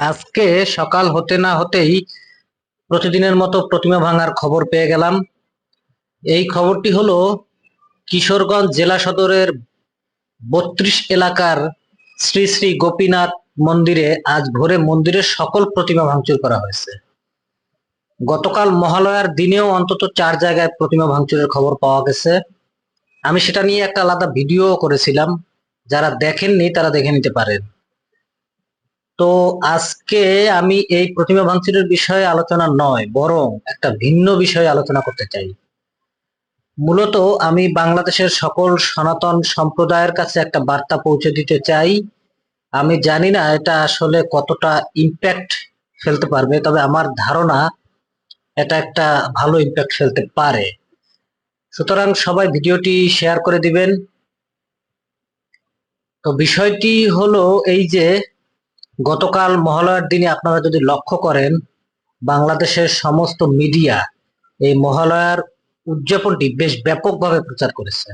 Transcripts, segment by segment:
আজকে সকাল হতে না হতেই প্রতিদিনের মতো প্রতিমা ভাঙার খবর পেয়ে গেলাম। এই খবরটি হলো কিশোরগঞ্জ জেলা সদরের বত্রিশ এলাকার শ্রী শ্রী গোপীনাথ মন্দিরে আজ ভোরে মন্দিরের সকল প্রতিমা ভাঙচুর করা হয়েছে। গতকাল মহালয়ার দিনেও অন্তত চার জায়গায় প্রতিমা ভাঙচুরের খবর পাওয়া গেছে। আমি সেটা নিয়ে একটা আলাদা ভিডিও করেছিলাম। যারা দেখেননি তারা দেখে নিতে পারেন। তো আজকে আমি এই প্রতিমা ভাঙচুরের বিষয়ে আলোচনা নয়, বরং একটা ভিন্ন বিষয়ে আলোচনা করতে চাই। মূলত আমি বাংলাদেশের সকল সনাতন সম্প্রদায়ের কাছে একটা বার্তা পৌঁছে দিতে চাই। আমি জানি না এটা আসলে কতটা ইম্প্যাক্ট ফেলতে পারবে, তবে আমার ধারণা এটা একটা ভালো ইম্প্যাক্ট ফেলতে পারে। সুতরাং সবাই ভিডিওটি শেয়ার করে দিবেন। তো বিষয়টি হলো এই যে গতকাল মহালয়ার দিনে আপনারা যদি লক্ষ্য করেন, বাংলাদেশের সমস্ত মিডিয়া এই মহালয়ার উদযাপনটি বেশ ব্যাপকভাবে প্রচার করেছে।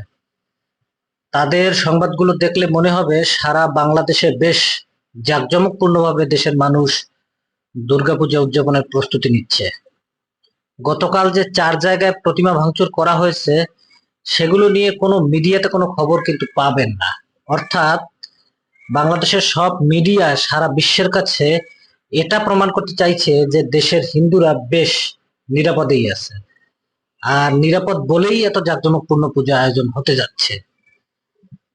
তাদের সংবাদগুলো দেখলে মনে হবে সারা বাংলাদেশে বেশ জাঁকজমকপূর্ণভাবে দেশের মানুষ দুর্গাপূজা উদযাপনের প্রস্তুতি নিচ্ছে। গতকাল যে চার জায়গায় প্রতিমা ভাঙচুর করা হয়েছে, সেগুলো নিয়ে কোনো মিডিয়াতে কোনো খবর কিন্তু পাবেন না। অর্থাৎ বাংলাদেশের সব মিডিয়া সারা বিশ্বের কাছে এটা প্রমাণ করতে চাইছে যে দেশের হিন্দুরা বেশ নিরাপদেই আছে। আর নিরাপদ বলেই এত জাঁকজমকপূর্ণ পূজা আয়োজন হতে যাচ্ছে।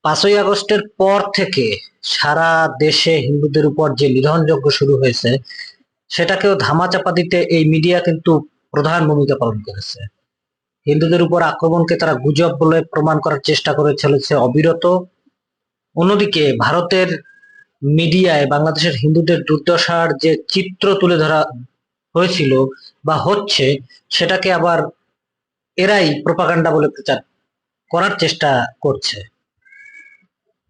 পাঁচই আগস্টের পর থেকে সারা দেশে হিন্দুদের উপর যে নিধনযজ্ঞ শুরু হয়েছে, সেটাকেও ধামাচাপা দিতে এই মিডিয়া কিন্তু প্রধান ভূমিকা পালন করেছে। হিন্দুদের উপর আক্রমণকে তারা গুজব বলে প্রমাণ করার চেষ্টা করে চলেছে অবিরত। অন্যদিকে ভারতের মিডিয়ায় বাংলাদেশের হিন্দুদের দুর্দশার যে চিত্র তুলে ধরা হয়েছিল বা হচ্ছে, সেটাকে আবার এরাই প্রপাগান্ডা বলে প্রচার করার চেষ্টা করছে।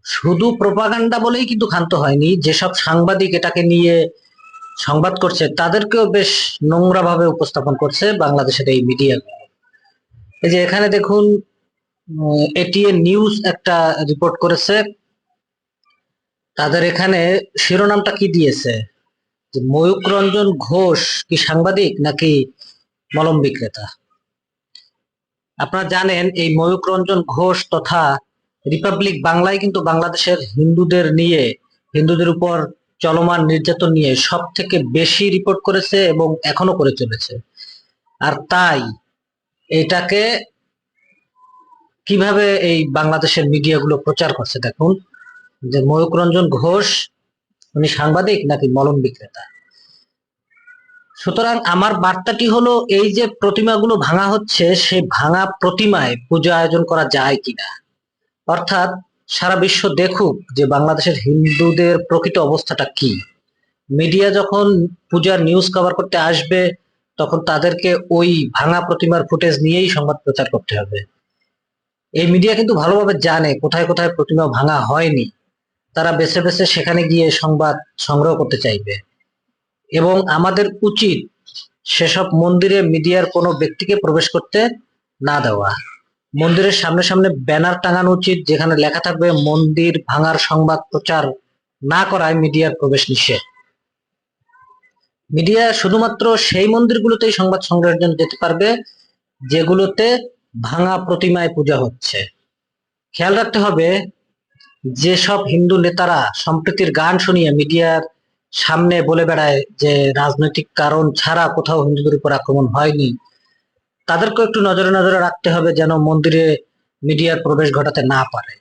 শুধু প্রপাগান্ডা বলেই কিন্তু ক্ষান্ত হয়নি, যেসব সাংবাদিক এটাকে নিয়ে সংবাদ করছে, তাদেরকেও বেশ নোংরা ভাবে উপস্থাপন করছে বাংলাদেশের এই মিডিয়া। এই যে এখানে দেখুন এটিএন নিউজ একটা রিপোর্ট করেছে তাদের এখানে শিরোনামটা কি দিয়েছে? ময়ূক রঞ্জন ঘোষ কি সাংবাদিক নাকি মলম বিক্রেতা? আপনারা জানেন, এই ময়ূক রঞ্জন ঘোষ তথা রিপাবলিক বাংলায় কিন্তু বাংলাদেশের হিন্দুদের নিয়ে, হিন্দুদের উপর চলমান নির্যাতন নিয়ে সব থেকে বেশি রিপোর্ট করেছে এবং এখনও করে চলেছে। আর তাই এটাকে কীভাবে এই বাংলাদেশের মিডিয়াগুলো প্রচার করছে দেখুন। যে ময়ূক রঞ্জন ঘোষ, উনি সাংবাদিক নাকি মলম বিক্রেতা? সুতরাং আমার বার্তাটি হলো, এই যে প্রতিমাগুলো ভাঙা হচ্ছে সে ভাঙা প্রতিমায় পূজা আয়োজন করা যায় কিনা? অর্থাৎ, সারা বিশ্ব দেখুক যে বাংলাদেশের হিন্দুদের প্রকৃত অবস্থাটা কি। মিডিয়া যখন পূজার নিউজ কভার করতে আসবে, তখন তাদেরকে ওই ভাঙা প্রতিমার ফুটেজ নিয়েই সংবাদ প্রচার করতে হবে। এই মিডিয়া কিন্তু ভালোভাবে জানে কোথায় কোথায় প্রতিমা ভাঙা হয়নি। তারা বেছে বেছে সেখানে গিয়ে সংবাদ সংগ্রহ করতে চাইবে। এবং আমাদের উচিত সেসব মন্দিরে মিডিয়ার কোনো ব্যক্তিকে প্রবেশ করতে না দেওয়া। মন্দিরের সামনে সামনে ব্যানার টাঙানো উচিত, যেখানে লেখা থাকবে, মন্দির ভাঙার সংবাদ প্রচার না করায় মিডিয়ার প্রবেশ নিষেধ। মিডিয়া শুধুমাত্র সেই মন্দিরগুলোতেই সংবাদ সংগ্রহের জন্য যেতে পারবে, যেগুলোতে ভাঙা প্রতিমায় পূজা হচ্ছে। খেয়াল রাখতে হবে যেসব হিন্দু নেতারা সম্প্রীতির গান শুনিয়ে মিডিয়ার সামনে বলে বেড়ায় যে রাজনৈতিক কারণ ছাড়া কোথাও হিন্দুদের উপর আক্রমণ হয়নি, তাদেরকেও একটু নজরে নজরে রাখতে হবে যেন মন্দিরে মিডিয়ার প্রবেশ ঘটাতে না পারে।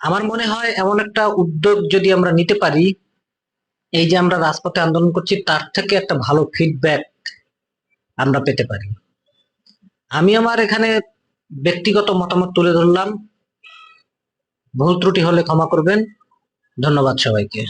আমার মনে হয় এমন একটা উদ্যোগ যদি আমরা নিতে পারি, এই যে আমরা রাজপথে আন্দোলন করছি, তার থেকে একটা ভালো ফিডব্যাক আমরা পেতে পারি। আমি আমার এখানে ব্যক্তিগত মতামত তুলে ধরলাম। ভুল ত্রুটি হলে ক্ষমা করবেন। ধন্যবাদ সবাইকে।